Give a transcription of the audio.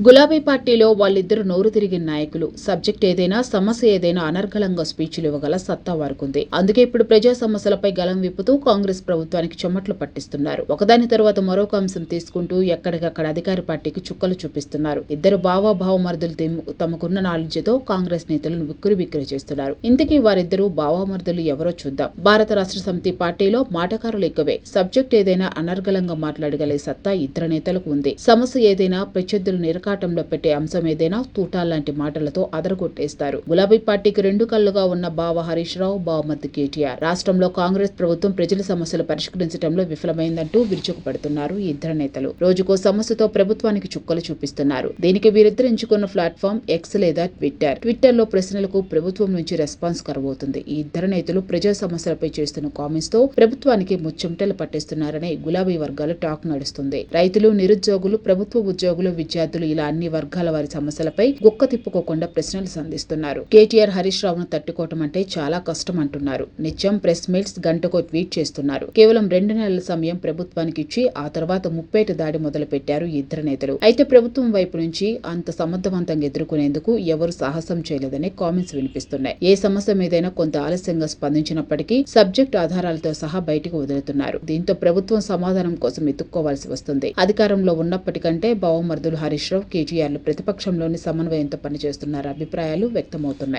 గులాబీ పార్టీలో వాళ్ళిద్దరు నోరు తిరిగిన నాయకులు. సబ్జెక్ట్ ఏదైనా సమస్య ఏదైనా అనర్గళంగా స్పీచ్లు ఇవ్వగల సత్తా వారుకుంది అందుకే ఇప్పుడు ప్రజా సమస్యలపై గలం విప్పుతూ కాంగ్రెస్ ప్రభుత్వానికి చెమట్లు పట్టిస్తున్నారు. ఒకదాని తర్వాత మరొక అంశం తీసుకుంటూ ఎక్కడికక్కడ అధికార పార్టీకి చుక్కలు చూపిస్తున్నారు. ఇద్దరు బావాభావమరుదులు తెమ్- తమకున్న నాలెడ్జ్తో కాంగ్రెస్ నేతలను విక్కురి బిక్కిరి చేస్తున్నారు. ఇంతకీ వారిద్దరూ బావామరుదులు ఎవరో చూద్దాం. భారత రాష్ట్ర సమితి పార్టీలో మాటకారులు ఎక్కువే. సబ్జెక్ట్ ఏదైనా అనర్గళంగా మాట్లాడగలే సత్తా ఇద్దరు నేతలకు ఉంది. సమస్య ఏదైనా ప్రత్యర్థులు నిరకాటంలో పెట్టే అంశం ఏదైనా తూటాల్లాంటి మాటలతో అదరగొట్టేస్తారు. గులాబీ పార్టీకి రెండు కళ్ళుగా ఉన్న బావ హరీష్ రావు బావమతి కేటీఆర్. రాష్ట్రంలో కాంగ్రెస్ ప్రభుత్వం ప్రజల సమస్యలు పరిష్కరించడంలో విఫలమైందంటూ విరుచుకుపడుతున్నారు ఈ ఇద్దరు నేతలు. రోజుకో సమస్యతో ప్రభుత్వానికి చుక్కలు చూపిస్తున్నారు. దీనికి వీరిద్దరు ఎంచుకున్న ప్లాట్ఫామ్ ఎక్స్ లేదా ట్విట్టర్ ట్విట్టర్లో ప్రశ్నలకు ప్రభుత్వం నుంచి రెస్పాన్స్ కరబోతుంది ఈ ఇద్దరు నేతలు ప్రజా సమస్యలపై చేస్తున్న కామెంట్స్తో ప్రభుత్వానికి ముచ్చెమటలు పట్టేస్తున్నారని గులాబీ వర్గాల టాక్ నడుస్తుంది. రైతులు నిరుద్యోగులు ప్రభుత్వ ఉద్యోగులు విద్యార్థులు ఇలా అన్ని వర్గాల వారి సమస్యలపై గుక్క తిప్పుకోకుండా ప్రశ్నలు సంధిస్తున్నారు. కేటీఆర్ హరీష్ రావును తట్టుకోవటం అంటే చాలా కష్టం అంటున్నారు నిత్యం ప్రెస్ మీట్స్ గంటకో ట్వీట్ చేస్తున్నారు. కేవలం రెండు నెలల సమయం ప్రభుత్వానికి ఇచ్చి ఆ తర్వాత ముప్పేట దాడి మొదలు పెట్టారు ఇద్దరు నేతలు. అయితే ప్రభుత్వం వైపు నుంచి అంత సమర్థవంతంగా ఎదుర్కొనేందుకు ఎవరు సాహసం చేయలేదనే కామెంట్స్ వినిపిస్తున్నాయి. ఏ సమస్య మీదైనా కొంత ఆలస్యంగా స్పందించినప్పటికీ సబ్జెక్ట్ ఆధారాలతో సహా బయటకు వదులుతున్నారు. దీంతో ప్రభుత్వం సమాధానం కోసం ఎత్తుక్కోవాల్సి వస్తుంది. అధికారంలో ఉన్నప్పటికంటే బావమర్దులు హరీష్ రావు కేటీఆర్లు ప్రతిపక్షంలోని సమన్వయంతో పనిచేస్తున్నారు అభిప్రాయాలు వ్యక్తమవుతున్నాయి.